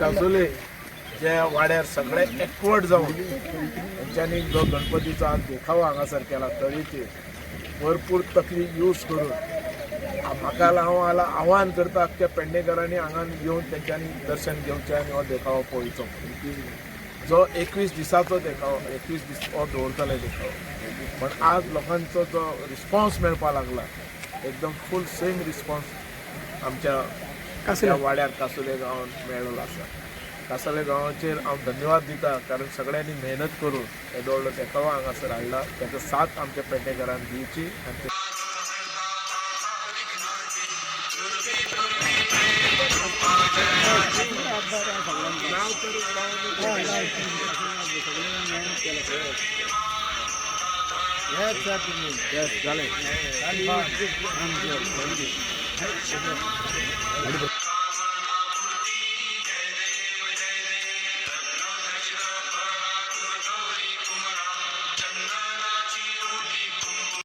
काजोले जे वाड्यार सगळे एकवट जावन तेंच्यांनी जो गणपतीचो आज देखावो हांगासर केला तळीचे भरपूर तकली यूज करून म्हाका हांव आला आव्हान करता त्या पेडणेकरांनी हांगा येवन तेंच्यांनी दर्शन घेवचें आनी हो देखावो पळोवचो जो एकवीस दिसाचो देखावो एकवीस दीस हो दवरतले देखावो. पण आज लोकांचो जो रिस्पॉन्स मेळपाक लागला एकदम फूल सेम रिस्पॉन्स आमच्या त्या वाड्यार कासोले गांवांत मेळ्ळो आसा कासाले गांवाचेर हांव धन्यवाद दिता कारण सगळ्यांनी मेहनत करून येदो व्हडलो देखावो हांगासर हाडला ताचो साथ आमच्या पेडणेकरांक दिवची आनी ते- Yes, certainly. Yes, darling. Yes, darling.